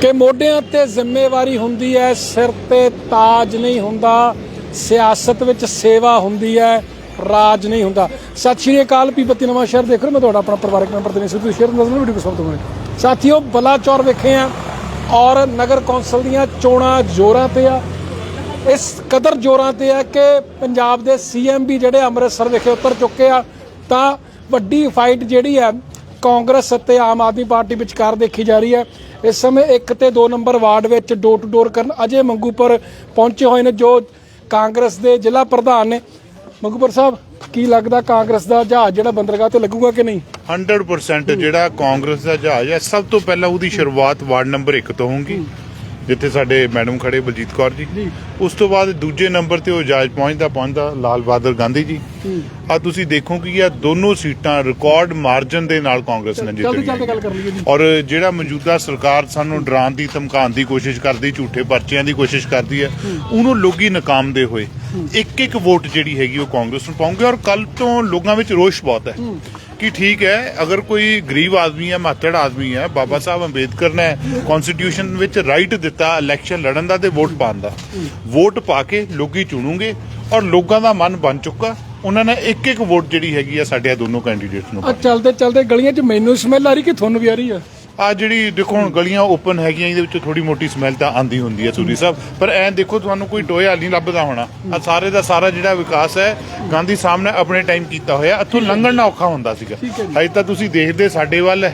ਕਿ ਮੋਢਿਆਂ ਤੇ ਜ਼ਿੰਮੇਵਾਰੀ ਹੁੰਦੀ ਹੈ ਸਿਰ ਤੇ ਤਾਜ ਨਹੀਂ ਹੁੰਦਾ ਸਿਆਸਤ ਵਿੱਚ ਸੇਵਾ ਹੁੰਦੀ ਹੈ ਰਾਜ ਨਹੀਂ ਹੁੰਦਾ। ਸਤਿ ਸ਼੍ਰੀ ਅਕਾਲ ਪੀਪਤੀ ਨਵਾਂ ਸ਼ਹਿਰ ਦੇਖ ਰਹੇ ਹੋ, ਮੈਂ ਤੁਹਾਡਾ ਆਪਣਾ ਪਰਿਵਾਰਕ ਮੈਂਬਰ ਦਿਨੇਸ਼ ਸਿੱਧੂ ਸ਼ੇਅਰ ਨਜ਼ਰ ਵੀਡੀਓ ਸਭ ਤੋਂ ਪਹਿਲੇ ਸਾਥੀਓ ਬਲਾਚੌਰ ਵਿਖੇ ਆ ਔਰ ਨਗਰ ਕੌਂਸਲ ਦੀਆਂ ਚੋਣਾਂ ਜ਼ੋਰਾਂ ਤੇ ਆ। ਇਸ ਕਦਰ ਜ਼ੋਰਾਂ ਤੇ ਆ ਕਿ ਪੰਜਾਬ ਦੇ ਸੀਐਮ ਵੀ ਜਿਹੜੇ ਅੰਮ੍ਰਿਤਸਰ ਵਿਖੇ ਉਤਰ ਚੁੱਕੇ ਆ ਤਾਂ ਵੱਡੀ ਫਾਈਟ ਜਿਹੜੀ ਹੈ ਕਾਂਗਰਸ ਅਤੇ ਆਮ ਆਦਮੀ ਪਾਰਟੀ ਵਿਚਕਾਰ ਦੇਖੀ ਜਾ ਰਹੀ ਹੈ। ਇਸ ਸਮੇਂ 1 ਤੇ 2 ਨੰਬਰ ਵਾਰਡ ਵਿੱਚ ਡੋਰ ਟੂ ਡੋਰ ਕਰਨ ਅਜੇ ਮੰਗੂਪੁਰ ਪਹੁੰਚੇ ਹੋਏ ਨੇ, ਜੋ ਕਾਂਗਰਸ ਦੇ ਜ਼ਿਲ੍ਹਾ ਪ੍ਰਧਾਨ ਨੇ। ਮੰਗੂਪੁਰ ਸਾਹਿਬ, ਕੀ ਲੱਗਦਾ ਕਾਂਗਰਸ ਦਾ ਜਹਾਜ਼ ਜਿਹੜਾ ਬੰਦਰਗਾਹ ਤੇ ਲੱਗੂਗਾ ਕਿ ਨਹੀਂ? 100% ਜਿਹੜਾ ਕਾਂਗਰਸ ਦਾ ਜਹਾਜ਼ ਹੈ, ਸਭ ਤੋਂ ਪਹਿਲਾਂ ਉਹਦੀ ਸ਼ੁਰੂਆਤ ਵਾਰਡ ਨੰਬਰ 1 ਤੋਂ ਹੋਊਗੀ। ਜਿੱਥੇ ਸਾਡੇ ਮੈਡਮ ਖੜੇ ਬਲਜੀਤ ਕੌਰ ਜੀ। ਉਸ ਤੋਂ ਬਾਅਦ ਦੂਜੇ ਨੰਬਰ ਤੇ ਉਹ ਜਹਾਜ਼ ਪਹੁੰਚਦਾ ਪਹੁੰਚਦਾ ਲਾਲ ਬਹਾਦਰ ਗਾਂਧੀ ਜੀ। ਆ ਤੁਸੀਂ ਦੇਖੋ ਕਿ ਇਹ ਦੋਨੋਂ ਸੀਟਾਂ ਰਿਕਾਰਡ ਮਾਰਜਨ ਦੇ ਨਾਲ ਕਾਂਗਰਸ ਨੇ ਜਲਦੀ ਜਿੱਤੀਆਂ ਜਲਦੀ ਗੱਲ ਕਰ ਲਈਏ ਜੀ। ਔਰ ਜਿਹੜਾ ਮੌਜੂਦਾ ਸਰਕਾਰ ਸਾਨੂੰ ਡਰਾਉਣ ਦੀ ਧਮਕਾਉਣ ਦੀ ਕੋਸ਼ਿਸ਼ ਕਰਦੀ ਝੂਠੇ ਪਰਚਿਆਂ ਦੀ ਕੋਸ਼ਿਸ਼ ਕਰਦੀ ਹੈ ਉਹਨੂੰ ਲੋਕੀ ਨਕਾਮਦੇ ਹੋਏ ਇੱਕ ਇੱਕ ਵੋਟ ਜਿਹੜੀ ਹੈਗੀ ਉਹ ਕਾਂਗਰਸ ਨੂੰ ਪਾਉਂਗੇ। ਔਰ ਕੱਲ ਤੋਂ ਲੋਕਾਂ ਵਿੱਚ ਰੋਸ਼ ਬਹੁਤ ਹੈ। ਕਿ ਠੀਕ ਹੈ ਅਗਰ ਕੋਈ ਗਰੀਬ ਆਦਮੀ ਹੈ ਮਾਤੜ ਆਦਮੀ ਹੈ ਬਾਬਾ ਸਾਹਿਬ ਅੰਬੇਦਕਰ ਨੇ ਕਨਸਟੀਟਿਊਸ਼ਨ ਵਿੱਚ ਰਾਈਟ ਦਿੱਤਾ ਇਲੈਕਸ਼ਨ ਲੜਨ ਦਾ ਤੇ ਵੋਟ ਪਾਉਣ ਦਾ ਵੋਟ ਪਾ ਕੇ ਲੋਕੀ ਚੁਣੂਗੇ ਔਰ ਲੋਕਾਂ ਦਾ ਮਨ ਬਣ ਚੁੱਕਾ ਉਹਨਾਂ ਨੇ ਇੱਕ ਇੱਕ ਵੋਟ ਜਿਹੜੀ ਹੈਗੀ ਆ ਸਾਡੇ ਆਹ ਦੋਨੋਂ ਕੈਂਡੀਡੇਟਸ ਨੂੰ ਆ ਚਲਦੇ ਚਲਦੇ ਗਲੀਆਂ 'ਚ ਮੈਨੂੰ ਸਮੈਲ ਆ ਰਹੀ ਕਿ ਤੁਹਾਨੂੰ ਵੀ ਆ ਰਹੀ ਆ ਆ ਜਿਹੜੀ ਦੇਖੋ ਹੁਣ ਗਲੀਆਂ ਓਪਨ ਹੈਗੀਆਂ ਇਹਦੇ ਵਿੱਚ ਥੋੜੀ ਮੋਟੀ ਸਮੈਲ ਤਾਂ ਆਂਦੀ ਹੁੰਦੀ ਹੈ ਸੂਰੀ ਸਾਹਿਬ। ਪਰ ਐਂ ਦੇਖੋ ਤੁਹਾਨੂੰ ਕੋਈ ਟੋਇਆ ਨਹੀਂ ਲੱਭਦਾ ਹੋਣਾ। ਆ ਸਾਰੇ ਦਾ ਸਾਰਾ ਜਿਹੜਾ ਵਿਕਾਸ ਹੈ ਗਾਂਧੀ ਸਾਹਿਬ ਨੇ ਆਪਣੇ ਟਾਈਮ ਕੀਤਾ ਹੋਇਆ। ਇੱਥੋਂ ਲੰਘਣਾ ਔਖਾ ਹੁੰਦਾ ਸੀਗਾ। ਅਜੇ ਤਾਂ ਤੁਸੀਂ ਦੇਖਦੇ ਸਾਡੇ ਵੱਲ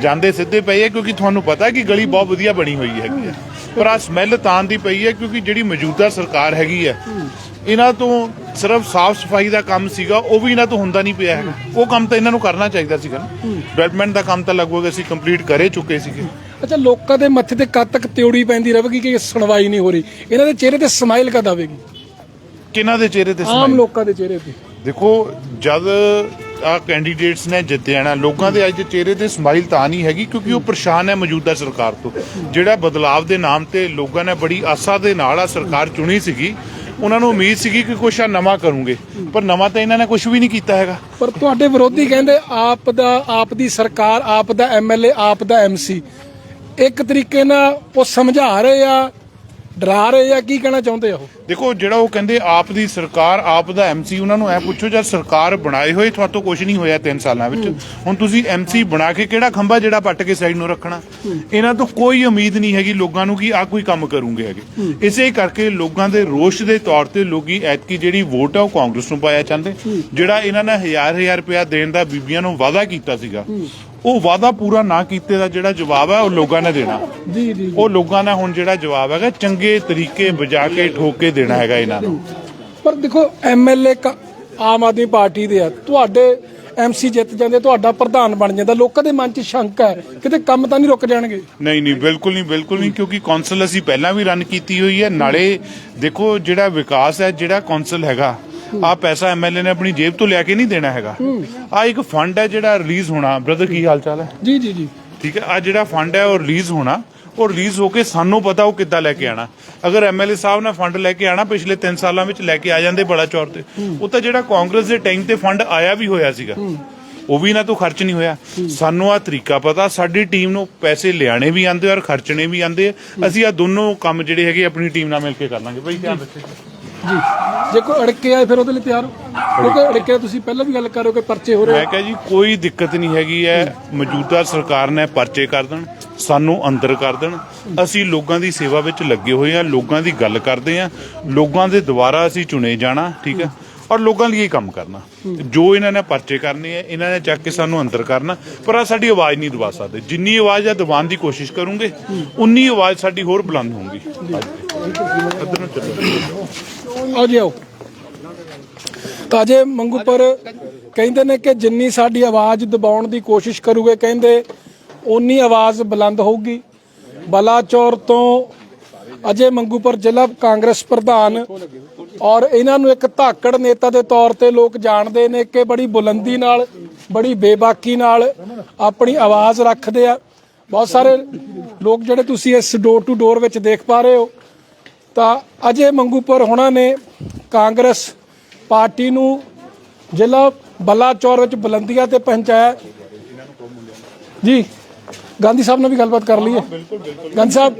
ਜਾਂਦੇ ਸਿੱਧੇ ਪਏ ਹੈ ਕਿਉਂਕਿ ਤੁਹਾਨੂੰ ਪਤਾ ਕਿ ਗਲੀ ਬਹੁਤ ਵਧੀਆ ਬਣੀ ਹੋਈ ਹੈਗੀ ਹੈ। ਪਰ ਆ ਸਮੈਲ ਤਾਂ ਦੀ ਪਈ ਹੈ ਕਿਉਂਕਿ ਜਿਹੜੀ ਮੌਜੂਦਾ ਸਰਕਾਰ ਹੈਗੀ ਹੈ। ਇਹਨਾਂ ਤੋਂ ਸਿਰਫ ਸਾਫ਼ ਸਫ਼ਾਈ ਦਾ ਕੰਮ ਸੀਗਾ ਉਹ ਵੀ ਇਹਨਾਂ ਤੋਂ ਹੁੰਦਾ ਨਹੀਂ ਪਿਆ ਹੈਗਾ। ਉਹ ਕੰਮ ਤਾਂ ਇਹਨਾਂ ਨੂੰ ਕਰਨਾ ਚਾਹੀਦਾ ਸੀਗਾ ਨਾ। ਡਿਵੈਲਪਮੈਂਟ ਦਾ ਕੰਮ ਤਾਂ ਲਗਭਗ ਅਸੀਂ ਕੰਪਲੀਟ ਕਰੇ ਚੁੱਕੇ ਸੀਗੇ। ਅੱਛਾ ਲੋਕਾਂ ਦੇ ਮੱਥੇ ਤੇ ਕਦ ਤੱਕ ਤਿਉੜੀ ਪੈਂਦੀ ਰਹੇਗੀ ਕਿ ਸੁਣਵਾਈ ਨਹੀਂ ਹੋ ਰਹੀ? ਇਹਨਾਂ ਦੇ ਚਿਹਰੇ ਤੇ ਸਮਾਈਲ ਕਦ ਆਵੇਗੀ? ਕਿਹਨਾਂ ਦੇ ਚਿਹਰੇ ਤੇ ਆਮ smile? ਲੋਕਾਂ ਦੇ ਚਿਹਰੇ ਤੇ। ਦੇਖੋ ਜਦ ਆ ਕੈਂਡੀਡੇਟਸ ਨੇ ਜਿੱਤਿਆ ਨਾ ਲੋਕਾਂ ਦੇ ਅੱਜ ਦੇ ਚਿਹਰੇ ਤੇ ਸਮਾਈਲ ਤਾਂ ਨਹੀਂ ਹੈਗੀ ਕਿਉਂਕਿ ਉਹ ਪਰੇਸ਼ਾਨ ਹੈ ਮੌਜੂਦਾ ਸਰਕਾਰ ਤੋਂ। ਜਿਹੜਾ ਬਦਲਾਵ ਦੇ ਨਾਮ ਤੇ ਲੋਕਾਂ ਨੇ ਬੜੀ ਆਸਾ ਦੇ ਨਾਲ ਆ ਸਰਕਾਰ ਚੁਣੀ ਸੀਗੀ ਉਹਨਾਂ ਨੂੰ ਉਮੀਦ ਸੀਗੀ ਕਿ ਕੁਛ ਆ ਨਵਾਂ ਕਰੂੰਗੇ, ਪਰ ਨਵਾਂ ਤਾਂ ਇਹਨਾਂ ਨੇ ਕੁਝ ਵੀ ਨਹੀਂ ਕੀਤਾ ਹੈਗਾ। ਪਰ ਤੁਹਾਡੇ ਵਿਰੋਧੀ ਕਹਿੰਦੇ ਆਪ ਦਾ, ਆਪ ਦੀ ਸਰਕਾਰ, ਆਪ ਦਾ ਐਮਐਲਏ ਆਪ ਦਾ ਐਮਸੀ ਇੱਕ ਤਰੀਕੇ ਨਾਲ ਉਹ ਸਮਝਾ ਰਹੇ ਆ ਡਰਾ ਰਹੇ ਆ ਕੀ ਕਹਿਣਾ ਚਾਹੁੰਦੇ ਆ ਉਹ? ਦੇਖੋ, ਜਿਹੜਾ ਉਹ ਕਹਿੰਦੇ ਆਪ ਦੀ ਸਰਕਾਰ, ਆਪ ਦਾ ਐਮਸੀ ਉਹਨਾਂ ਨੂੰ ਐ ਪੁੱਛੋ ਜਦ ਸਰਕਾਰ ਬਣਾਏ ਹੋਏ ਤੁਹਾਤੋਂ ਕੁਝ ਨਹੀਂ ਹੋਇਆ 3 ਸਾਲਾਂ ਵਿੱਚ। ਹੁਣ ਤੁਸੀਂ ਐਮਸੀ ਬਣਾ ਕੇ ਕਿਹੜਾ ਖੰਭਾ ਜਿਹੜਾ ਪੱਟ ਕੇ ਸਾਈਡ ਨੂੰ ਰੱਖਣਾ? ਇਹਨਾਂ ਤੋਂ ਕੋਈ ਉਮੀਦ ਨਹੀਂ ਹੈਗੀ ਲੋਕਾਂ ਨੂੰ ਕਿ ਆ ਕੋਈ ਕੰਮ ਕਰੂਗੇ ਹੈਗੇ। ਇਸੇ ਕਰਕੇ ਲੋਕਾਂ ਦੇ ਰੋਸ਼ ਦੇ ਤੌਰ ਤੇ ਲੋਕੀ ਐਤਕੀ ਜਿਹੜੀ ਵੋਟ ਆ ਉਹ ਕਾਂਗਰਸ ਨੂੰ ਪਾਇਆ ਚਾਹੁੰਦੇ। ਜਿਹੜਾ ਇਹਨਾਂ ਨੇ ਹਜ਼ਾਰ ਹਜ਼ਾਰ ਰੁਪਇਆ ਦੇਣ ਦਾ ਬੀਬੀਆਂ ਨੂੰ ਵਾਅਦਾ ਕੀਤਾ ਸੀਗਾ ਉਹ ਵਾਅਦਾ ਪੂਰਾ ਨਾ ਕੀਤੇ ਦਾ ਜਿਹੜਾ ਜਵਾਬ ਹੈ ਉਹ ਲੋਕਾਂ ਨੇ ਦੇਣਾ। ਜੀ ਜੀ ਉਹ ਲੋਕਾਂ ਨੇ ਹੁਣ ਜਿਹੜਾ ਜਵਾਬ ਹੈਗਾ ਚੰਗੇ ਤਰੀਕੇ ਬਜਾ ਕੇ ਠੋਕ ਕੇ ਦੇਣਾ ਹੈਗਾ ਇਹਨਾਂ ਨੂੰ। ਪਰ ਦੇਖੋ ਐਮਐਲਏ ਆਮ ਆਦਮੀ ਪਾਰਟੀ ਦੇ ਆ। ਤੁਹਾਡੇ ਐਮਸੀ ਜਿੱਤ ਜਾਂਦੇ ਤੁਹਾਡਾ ਪ੍ਰਧਾਨ ਬਣ ਜਾਂਦਾ। ਲੋਕਾਂ ਦੇ ਮਨ 'ਚ ਸ਼ੰਕਾ ਹੈ। ਕਿਤੇ ਕੰਮ ਤਾਂ ਨਹੀਂ ਰੁਕ ਜਾਣਗੇ? ਨਹੀਂ ਨਹੀਂ ਬਿਲਕੁਲ ਨਹੀਂ ਬਿਲਕੁਲ ਨਹੀਂ ਕਿਉਂਕਿ ਕੌਂਸਲ ਅਸੀਂ ਪਹਿਲਾਂ ਵੀ ਰਨ ਕੀਤੀ ਹੋਈ ਹੈ। ਨਾਲੇ ਦੇਖੋ ਜਿਹੜਾ ਵਿਕਾਸ ਹੈ ਜਿਹੜਾ ਕੌਂਸਲ ਹੈਗਾ ਆ ਪੈਸਾ ਐਮਐਲਏ ਨੇ ਆਪਣੀ ਜੇਬ ਤੋਂ ਲਿਆ ਕੇ ਨਹੀਂ ਦੇਣਾ ਹੈਗਾ। ਆ ਇੱਕ ਫੰਡ ਹੈ ਜਿਹੜਾ ਰਿਲੀਜ਼ ਹੋਣਾ। ਬ੍ਰਦਰ ਕੀ ਹਾਲ ਚਾਲ ਹੈ? ਜੀ ਜੀ ਜੀ। ਠੀਕ ਹੈ ਆ ਜਿਹੜਾ ਫੰਡ ਹੈ ਉਹ ਰਿਲੀਜ਼ ਹੋਣਾ। ਉਹ ਰਿਲੀਜ਼ ਹੋ ਕੇ ਸਾਨੂੰ ਪਤਾ ਉਹ ਕਿੱਦਾਂ ਲੈ ਕੇ ਆਣਾ। ਅਗਰ ਐਮਐਲਏ ਸਾਹਿਬ ਨੇ ਫੰਡ ਲੈ ਕੇ ਆਣਾ ਪਿਛਲੇ 3 ਸਾਲਾਂ ਵਿੱਚ ਲੈ ਕੇ ਆ ਜਾਂਦੇ ਬੜਾ ਚੌਰ ਤੇ। ਉਹ ਤਾਂ ਜਿਹੜਾ ਕਾਂਗਰਸ ਦੇ ਟਾਈਮ ਤੇ ਫੰਡ ਆਇਆ ਵੀ ਹੋਇਆ ਸੀਗਾ। ਉਹ ਵੀ ਇਹਨਾਂ ਤੋਂ ਖਰਚ ਨਹੀਂ ਹੋਇਆ। ਸਾਨੂੰ ਆ ਤਰੀਕਾ ਪਤਾ ਸਾਡੀ ਟੀਮ ਨੂੰ ਪੈਸੇ ਲਿਆਣੇ ਵੀ ਆਂਦੇ ਔਰ ਖਰਚਣੇ ਵੀ ਆਂਦੇ ਅਸੀਂ ਆ ਦੋਨੋਂ ਕੰਮ ਜਿਹੜੇ ਹੈਗੇ ਆਪਣੀ ਟੀਮ ਨਾਲ ਮਿਲ ਕੇ ਕਰ ਲਾਂਗੇ। ਬਈ ਧਿਆਨ ਰੱਖਿਓ। ਜੀ। ਜੇ ਕੋਈ ਅੜਕੇ ਆਏ ਫਿਰ ਉਹਦੇ ਲਈ ਤਿਆਰ ਹੋ। ਕਿਉਂਕਿ ਅੜਕੇ ਤੁਸੀਂ ਪਹਿਲਾਂ ਵੀ ਗੱਲ ਕਰ ਰਹੇ ਹੋ ਕਿ ਪਰਚੇ ਹੋ ਰਹੇ ਮੈਂ ਕਹਾਂ ਜੀ ਕੋਈ ਦਿੱਕਤ ਨਹੀਂ ਹੈਗੀ ਹੈ। ਮੌਜੂਦਾ ਸਰਕਾਰ ਨੇ ਪਰਚੇ ਕਰ ਦੇਣ ਸਾਨੂੰ ਅੰਦਰ ਕਰ ਦੇਣ। ਅਸੀਂ ਲੋਕਾਂ ਦੀ ਸੇਵਾ ਵਿੱਚ ਲੱਗੇ ਹੋਏ ਆ ਲੋਕਾਂ ਦੀ ਗੱਲ ਕਰਦੇ ਆ ਲੋਕਾਂ ਦੇ ਦੁਆਰਾ ਅਸੀਂ ਚੁਣੇ ਜਾਣਾ ਠੀਕ ਹੈ? ਔਰ ਲੋਕਾਂ ਲਈ ਕੰਮ ਕਰਨਾ। ਜੋ ਇਹਨਾਂ ਨੇ ਪਰਚੇ ਕਰਨੇ ਆ ਇਹਨਾਂ ਨੇ ਚੱਕ ਕੇ ਸਾਨੂੰ ਅੰਦਰ ਕਰਨਾ। ਪਰ ਆ ਸਾਡੀ ਆਵਾਜ਼ ਨਹੀਂ ਦਬਾ ਸਕਦੇ। ਜਿੰਨੀ ਆਵਾਜ਼ ਆ ਦਬਾਉਣ ਦੀ ਕੋਸ਼ਿਸ਼ ਕਰੂੰਗੇ ਉਨੀ ਆਵਾਜ਼ ਸਾਡੀ ਹੋਰ ਬੁਲੰਦ ਹੋਊਗੀ। ਇੱਧਰ ਨੂੰ ਚੱਲੋ। ਆਓ ਜੀ ਆਓ। ਤਾਂ ਅਜੇ ਮੰਗੂਪੁਰ ਕਹਿੰਦੇ ਨੇ ਕਿ ਜਿੰਨੀ ਸਾਡੀ ਆਵਾਜ਼ ਦਬਾਉਣ ਦੀ ਕੋਸ਼ਿਸ਼ ਕਰੂਗੇ, ਕਹਿੰਦੇ ਓਨੀ ਆਵਾਜ਼ ਬੁਲੰਦ ਹੋਊਗੀ। ਬਲਾਚੌਰ ਤੋਂ ਅਜੇ ਮੰਗੂਪੁਰ ਜ਼ਿਲ੍ਹਾ ਕਾਂਗਰਸ ਪ੍ਰਧਾਨ ਔਰ ਇਹਨਾਂ ਨੂੰ ਇੱਕ ਧਾਕੜ ਨੇਤਾ ਦੇ ਤੌਰ ਤੇ ਲੋਕ ਜਾਣਦੇ ਨੇ ਕਿ ਬੜੀ ਬੁਲੰਦੀ ਨਾਲ, ਬੜੀ ਬੇਬਾਕੀ ਨਾਲ ਆਪਣੀ ਆਵਾਜ਼ ਰੱਖਦੇ ਆ। ਬਹੁਤ ਸਾਰੇ ਲੋਕ ਜਿਹੜੇ ਤੁਸੀਂ ਇਸ ਡੋਰ ਟੂ ਡੋਰ ਵਿੱਚ ਦੇਖ ਪਾ ਰਹੇ ਹੋ ਤਾਂ ਅਜੇ ਮੰਗੂਪੁਰ ਹੋਣਾ ਨੇ ਕਾਂਗਰਸ ਪਾਰਟੀ ਨੂੰ ਜ਼ਿਲ੍ਹਾ ਬਲਾਚੌਰ ਵਿੱਚ ਬੁਲੰਦੀਆਂ ਤੇ ਪਹੁੰਚਾਇਆ। ਜੀ ਗਾਂਧੀ ਸਾਹਿਬ ਨਾਲ ਵੀ ਗੱਲਬਾਤ ਕਰ ਲਈਏ। ਗਾਂਧੀ ਸਾਹਿਬ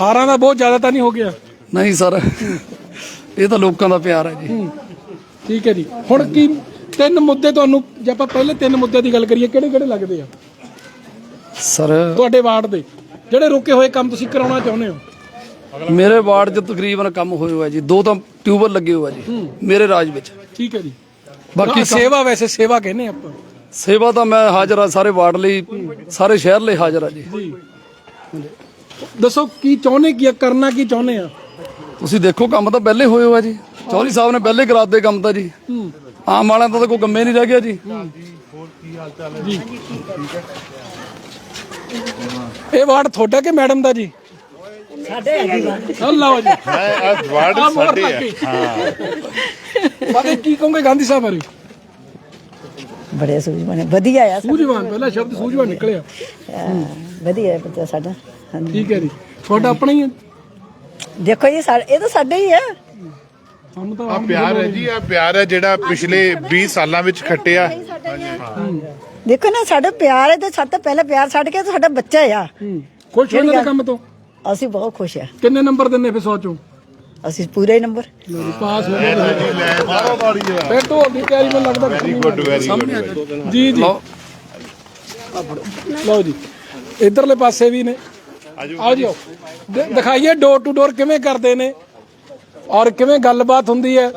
ਹਾਰਾਂ ਦਾ ਬਹੁਤ ਜ਼ਿਆਦਾ ਤਾਂ ਨਹੀਂ ਹੋ ਗਿਆ? ਨਹੀਂ ਸਰ ਇਹ ਤਾਂ ਲੋਕਾਂ ਦਾ ਪਿਆਰ ਹੈ ਜੀ। ਠੀਕ ਹੈ ਜੀ। ਹੁਣ ਕੀ ਤਿੰਨ ਮੁੱਦੇ ਤੁਹਾਨੂੰ ਜੇ ਆਪਾਂ ਪਹਿਲੇ ਤਿੰਨ ਮੁੱਦਿਆਂ ਦੀ ਗੱਲ ਕਰੀਏ ਕਿਹੜੇ ਕਿਹੜੇ ਲੱਗਦੇ ਆ? ਸਰ ਤੁਹਾਡੇ ਵਾਰਡ ਦੇ ਜਿਹੜੇ ਰੁਕੇ ਹੋਏ ਕੰਮ ਤੁਸੀਂ ਕਰਾਉਣਾ ਚਾਹੁੰਦੇ ਹੋ? ਮੇਰੇ ਵਾਰਡ 'ਚ ਤਕਰੀਬਨ ਕੰਮ ਹੋਏ ਹੋਇਆ ਜੀ ਦੋ ਤਾਂ ਟਿਊਬਲ ਲੱਗੇ ਹੋਇਆ ਜੀ ਮੇਰੇ ਰਾਜ ਵਿੱਚ। ਠੀਕ ਹੈ ਜੀ। ਬਾਕੀ ਸੇਵਾ ਵੈਸੇ ਸੇਵਾ ਕਹਿੰਦੇ ਆਪਾਂ। ਸੇਵਾ ਤਾਂ ਮੈਂ ਹਾਜ਼ਰ ਆ ਸਾਰੇ ਵਾਰਡ ਲਈ ਸਾਰੇ ਸ਼ਹਿਰ ਲਈ ਹਾਜ਼ਰ ਆ ਜੀ। ਦੱਸੋ ਕੀ ਚਾਹੁੰਦੇ ਕੀ ਆ, ਕਰਨਾ ਕੀ ਚਾਹੁੰਦੇ ਆ? ਤੁਸੀਂ ਦੇਖੋ ਕੰਮ ਤਾਂ ਪਹਿਲੇ ਹੋਏ ਹੋਇਆ ਜੀ। ਚੌਧਰੀ ਸਾਹਿਬ ਨੇ ਪਹਿਲੇ ਕਰਾ ਦਿੱਤੇ ਕੰਮ ਤਾਂ ਜੀ। ਆਮ ਵਾਲਿਆਂ ਦਾ ਤਾਂ ਕੋਈ ਕੰਮੇ ਨਹੀਂ ਰਹਿ ਗਿਆ ਜੀ। ਇਹ ਵਾਰਡ ਤੁਹਾਡਾ ਕਿ ਮੈਡਮ ਦਾ ਜੀ? ਸਾਡੇ ਹੈਗੀ ਲਓ ਜੀ। ਮੈਂ ਅੱਜ ਵਾਰਡ ਆਹ ਮੋਹਰ ਸਾਡੇ ਲੱਗ। ਆ ਗਈ। ਬਾਕੀ ਕੀ ਕਹੋਗੇ ਗਾਂਧੀ ਸਾਹਿਬ ਬਾਰੇ? ਬੜੇ ਸੂਝਵਾਨ ਵਧੀਆ ਆ ਸੂਝਵਾਨ ਪਹਿਲਾ ਸ਼ਬਦ ਸੂਝਵਾਨ ਨਿਕਲਿਆ। ਹਾਂ, ਵਧੀਆ ਹੈ ਬੱਚਾ ਸਾਡਾ। ਹਾਂਜੀ। ਠੀਕ ਹੈ ਜੀ। ਤੁਹਾਡਾ ਆਪਣਾ ਹੀ ਹੈ? ਦੇਖੋ ਜੀ ਸਾ- ਇਹ ਤਾਂ ਸਾਡਾ ਹੀ ਹੈ ਸਾਨੂੰ ਤਾਂ ਆ ਪਿਆਰ ਹੈ ਜੀ ਆ ਪਿਆਰ ਹੈ ਜਿਹੜਾ ਪਿਛਲੇ 20 ਸਾਲਾਂ ਵਿੱਚ ਖੱਟਿਆ। ਦੇਖੋ ਨਾ ਸਾਡਾ ਪਿਆਰ ਹੈ ਤੇ ਸਾਡਾ ਪਹਿਲਾਂ ਪਿਆਰ ਛੱਡ ਕੇ ਤਾਂ ਸਾਡਾ ਬੱਚਾ ਆ। ਹੂੰ। ਖੁਸ਼ ਹੋ ਕੰਮ ਤੋਂ? ਅਸੀਂ ਬਹੁਤ ਖੁਸ਼ ਆ ਕਿੰਨੇ ਨੰਬਰ ਦਿੰਨੇ ਫਿਰ ਸੋਚੋ ਅਸੀਂ ਪੂਰੇ ਨੰਬਰ। ਪਾਸ ਹੋ ਗਏ। ਫਿਰ ਢੋਲ ਦੀ ਤਿਆਰੀ ਮੈਨੂੰ ਲੱਗਦਾ ਵੈਰੀ ਗੁੱਡ ਵੈਰੀ ਗੁੱਡ ਜੀ ਜੀ। ਲਓ। ਲਓ ਜੀ। ਇਧਰਲੇ ਪਾਸੇ ਵੀ ਨੇ। ਆਓ ਜੀ ਆਓ। ਦ- ਦਿਖਾਈਏ ਡੋਰ ਟੂ ਡੋਰ ਕਿਵੇਂ ਕਰਦੇ ਨੇ। ਔਰ ਕਿਵੇਂ ਗੱਲਬਾਤ ਹੁੰਦੀ ਹੈ।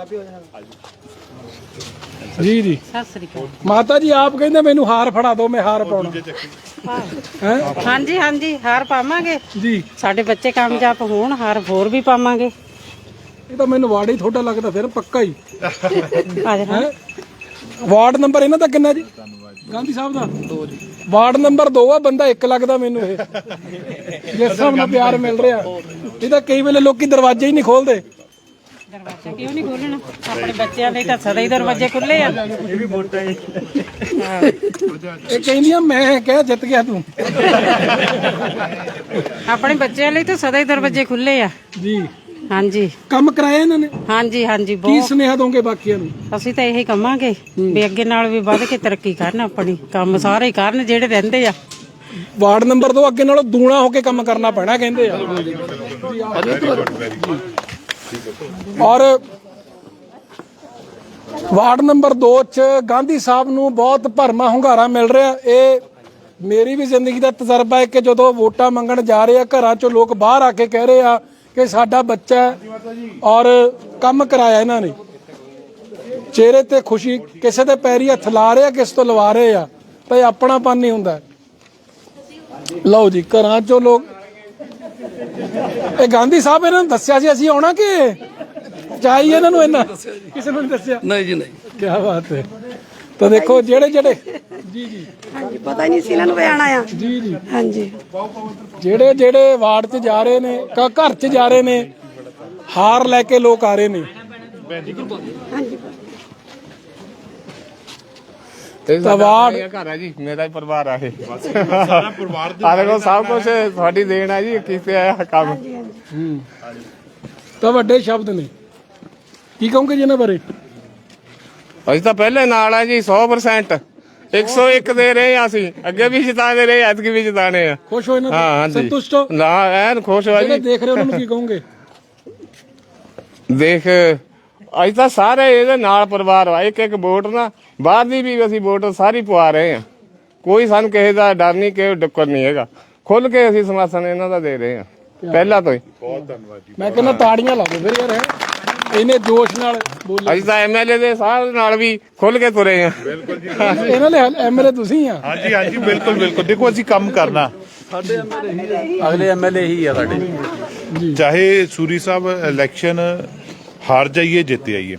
ਜੀ ਜੀ। ਸਤਿ ਸ੍ਰੀ ਅਕਾਲ। ਮਾਤਾ ਜੀ ਆਪ ਕਹਿੰਦੇ ਮੈਨੂੰ ਹਾਰ ਫੜਾ ਦਿਓ ਮੈਂ ਹਾਰ ਪਾਉਣਾ। ਹੈ? ਹਾਂਜੀ ਹਾਂਜੀ ਹਾਰ ਪਾਵਾਂਗੇ। ਜੀ। ਸਾਡੇ ਬੱਚੇ ਕਾਮਯਾਬ ਹੋਣ ਹਾਰ ਹੋਰ ਵੀ ਪਾਵਾਂਗੇ। ਇਹ ਤਾਂ ਮੈਨੂੰ ਵਾਰਡ ਹੀ ਤੁਹਾਡਾ ਲੱਗਦਾ ਫਿਰ ਪੱਕਾ ਹੀ। ਹੈ? ਵਾਰਡ ਨੰਬਰ ਇਹਨਾਂ ਦਾ ਕਿੰਨਾ ਜੀ? ਗਾਂਧੀ ਸਾਹਿਬ ਦਾ? 2 ਜੀ। ਵਾਰਡ ਨੰਬਰ 2 ਆ ਬੰਦਾ ਇੱਕ ਲੱਗਦਾ ਮੈਨੂੰ ਇਹ। ਜਿਸ ਹਿਸਾਬ ਨਾਲ ਪਿਆਰ ਮਿਲ ਰਿਹਾ। ਇਹ ਤਾਂ ਕਈ ਵੇਲੇ ਲੋਕੀ ਦਰਵਾਜ਼ੇ ਹੀ ਨਹੀਂ ਖੋਲਦੇ। ਦਰਵਾਜ਼ਾ ਕਿਉਂ ਨਹੀਂ ਖੋਲਣਾ ਆਪਣੇ ਬੱਚਿਆਂ ਲਈ ਤਾਂ ਸਦਾ ਹੀ ਦਰਵਾਜ਼ੇ ਖੁੱਲੇ ਆ। ਇਹ ਕਹਿੰਦੀਆਂ ਮੈਂ ਕਹਿ ਜਿੱਤ ਗਿਆ ਤੂੰ। ਆਪਣੇ ਬੱਚਿਆਂ ਲਈ ਤਾਂ ਸਦਾ ਹੀ ਦਰਵਾਜ਼ੇ ਖੁੱਲੇ ਆ। ਜੀ। ਹਾਂਜੀ। ਕੰਮ ਕਰਾਇਆ ਇਹਨਾਂ ਨੇ? ਹਾਂਜੀ ਹਾਂਜੀ ਕੀ ਬਹੁਤ। ਸੁਨੇਹਾ ਦੋਗੇ ਬਾਕੀਆਂ ਨੂੰ? ਅਸੀਂ ਤਾਂ ਇਹੀ ਕਵਾਂਗੇ ਵੀ ਅੱਗੇ ਨਾਲ ਵੀ ਵੱਧ ਕੇ ਤਰੱਕੀ ਕਰਨ ਆਪਣੀ। ਕੰਮ ਸਾਰੇ ਹੀ ਕਰਨ ਜਿਹੜੇ ਰਹਿੰਦੇ ਆ। ਵਾਰਡ ਨੰਬਰ 2 ਅੱਗੇ ਨਾਲੋਂ ਦੂਣਾ ਹੋ ਕੇ ਕੰਮ ਕਰਨਾ ਪੈਣਾ ਕਹਿੰਦੇ ਆ। ਔਰ ਵਾਰਡ ਨੰਬਰ 2 ਚ ਗਾਂਧੀ ਸਾਹਿਬ ਨੂੰ ਬਹੁਤ ਭਰਮਾ ਹੁੰਗਾਰਾ ਮਿਲ ਰਿਹਾ। ਇਹ ਮੇਰੀ ਵੀ ਜ਼ਿੰਦਗੀ ਦਾ ਤਜਰਬਾ ਹੈ ਕਿ ਜਦੋਂ ਵੋਟਾਂ ਮੰਗਣ ਜਾ ਰਹੇ ਆ, ਘਰਾਂ ਚੋਂ ਲੋਕ ਬਾਹਰ ਆ ਕੇ ਕਹਿ ਰਹੇ ਆ ਕਿ ਸਾਡਾ ਬੱਚਾ ਔਰ ਕੰਮ ਕਰਾਇਆ ਇਹਨਾਂ ਨੇ। ਚਿਹਰੇ ਤੇ ਖੁਸ਼ੀ ਕਿਸੇ ਦੇ ਪੈਰੀ ਹੱਥ ਲਾ ਰਹੇ ਆ, ਕਿਸ ਤੋਂ ਲਵਾ ਰਹੇ ਆ ਤਾਂ ਇਹ ਆਪਣਾਪਨ ਨਹੀਂ ਹੁੰਦਾ ਲਓ ਜੀ, ਘਰਾਂ ਚੋਂ ਲੋਕ ਇਹ ਗਾਂਧੀ ਸਾਹਿਬ ਇਹਨਾਂ ਨੂੰ ਦੱਸਿਆ ਸੀ ਅਸੀਂ ਆਉਣਾ ਕਿ ਚਾਹੀ ਇਹਨਾਂ ਨੂੰ ਇਹਨਾਂ ਕਿਸੇ ਨੂੰ ਨਹੀਂ ਦੱਸਿਆ? ਨਹੀਂ ਜੀ ਨਹੀਂ। ਕੀ ਬਾਤ ਹੈ। ਤਾਂ ਦੇਖੋ ਜਿਹੜੇ ਜਿਹੜੇ ਜੀ ਜੀ। ਹਾਂਜੀ ਪਤਾ ਨਹੀਂ ਸੀ ਇਹਨਾਂ ਨੂੰ ਵੀ ਆਣਾ ਆ। ਜੀ ਜੀ। ਹਾਂਜੀ। ਜਿਹੜੇ ਜਿਹੜੇ ਵਾਰਡ 'ਚ ਜਾ ਰਹੇ ਨੇ ਕ- ਘਰ 'ਚ ਜਾ ਰਹੇ ਨੇ ਹਾਰ ਲੈ ਕੇ ਲੋਕ ਆ ਰਹੇ ਨੇ। ਤਾਂ ਵਾਰਡ ਘਰ ਹੈ ਜੀ ਮੇਰਾ ਹੀ ਪਰਿਵਾਰ ਆ ਇਹ। ਸਾਰਾ ਪਰਿਵਾਰ ਦੇ ਆ ਦੇਖੋ ਸਭ ਕੁਝ ਤੁਹਾਡੀ ਦੇਣ ਆ ਜੀ ਕੀਤੇ ਆਇਆ ਕੰਮ। ਤਾਂ ਵੱਡੇ ਸ਼ਬਦ ਨੇ। ਕੀ ਕਹੋਗੇ ਜੀ ਇਹਨਾਂ ਬਾਰੇ? ਅਸੀਂ ਤਾਂ ਪਹਿਲੇ ਨਾਲ ਆ ਜੀ 100% 101 ਦੇ ਰਹੇ ਆ ਅਸੀਂ। ਅੱਗੇ ਵੀ ਜਿਤਾਦੇ ਰਹੇ ਐਤਕੀ ਵੀ ਜਿਤਾਣੇ ਆ। ਖੁਸ਼ ਹੋ ਇਹਨਾਂ ਹਾਂ ਹਾਂਜੀ। ਸੰਤੁਸ਼ਟ ਹੋ? ਨਾ ਐਨ ਖੁਸ਼ ਜਿਹੜੇ ਜੀ। ਦੇਖ ਰਹੇ ਉਹਨਾਂ ਨੂੰ ਕੀ ਕਹੋਗੇ? ਦੇਖ ਅਸੀਂ ਤਾਂ ਸਾਰੇ ਇਹਦੇ ਨਾਲ ਪਰਿਵਾਰ ਆ। ਇੱਕ ਇੱਕ ਵੋਟ ਨਾ ਬਾਹਰ ਦੀ ਵੀ ਅਸੀਂ ਵੋਟ ਸਾਰੀ ਪਵਾ ਰਹੇ ਆ ਕੋਈ ਸਾਨੂੰ ਕਿਸੇ ਦਾ ਡਰ ਨਹੀਂ ਕਿ ਡੱਕਰ ਨਹੀਂ ਹੈਗਾ। ਖੁੱਲ ਕੇ ਅਸੀਂ ਸਮਰਥਨ ਇਹਨਾਂ ਦਾ ਦੇ ਰਹੇ ਆ ਪਹਿਲਾਂ ਤੋਂ ਹੀ। ਮੈਂ ਕਹਿੰਦਾ ਤਾੜੀਆਂ ਲਾ ਦਿਓ ਫਿਰ ਯਾਰ ਹੈ। ਇਹਨੇ ਜੋਸ਼ ਨਾਲ ਬੋਲੇ ਅਸੀਂ ਤਾਂ ਐਮਐਲਏ ਦੇ ਸਾਰੇ ਨਾਲ ਵੀ ਖੁੱਲ ਕੇ ਤੁਰੇ ਆ ਇਹਨਾਂ ਦੇ ਐਮਐਲਏ ਤੁਸੀਂ ਆ। ਹਾਂਜੀ ਹਾਂਜੀ ਬਿਲਕੁਲ ਬਿਲਕੁਲ। ਦੇਖੋ ਅਸੀਂ ਕੰਮ ਕਰਨਾ। ਅਗਲੇ ਐਮਐਲਏ ਹੀ ਆ ਸਾਡੇ। ਚਾਹੇ ਸੂਰੀ ਸਾਹਿਬ ਇਲੈਕਸ਼ਨ ਹਾਰ ਜਾਈਏ ਜਿੱਤ ਜਾਈਏ